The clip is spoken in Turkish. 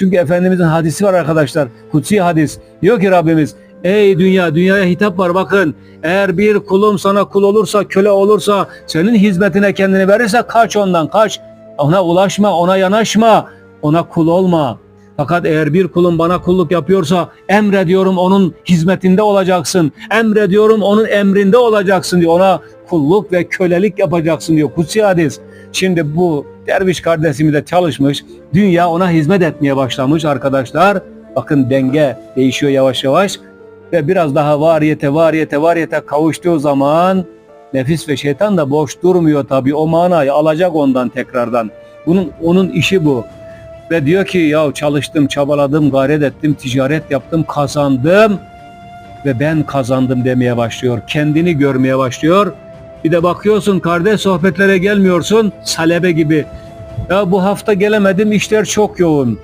Çünkü Efendimizin hadisi var arkadaşlar. Kutsi hadis. Diyor ki Rabbimiz Ey dünya, dünyaya hitap var bakın. Eğer bir kulum sana kul olursa, köle olursa, senin hizmetine kendini verirse kaç ondan, kaç. Ona ulaşma, ona yanaşma, ona kul olma. Fakat eğer bir kulun bana kulluk yapıyorsa emrediyorum onun hizmetinde olacaksın. Emrediyorum onun emrinde olacaksın diyor. Ona kulluk ve kölelik yapacaksın diyor. Kutsi hadis. Şimdi bu derviş kardeşimiz de çalışmış. Dünya ona hizmet etmeye başlamış arkadaşlar. Bakın denge değişiyor yavaş yavaş. Ve biraz daha variyete variyete variyete kavuştuğu zaman nefis ve şeytan da boş durmuyor tabii. O manayı alacak ondan tekrardan. Bunun onun işi bu. Ve diyor ki ya çalıştım, çabaladım, gayret ettim, ticaret yaptım, kazandım ve ben kazandım demeye başlıyor. Kendini görmeye başlıyor. Bir de bakıyorsun kardeş sohbetlere gelmiyorsun salebe gibi. Ya bu hafta gelemedim işler çok yoğun.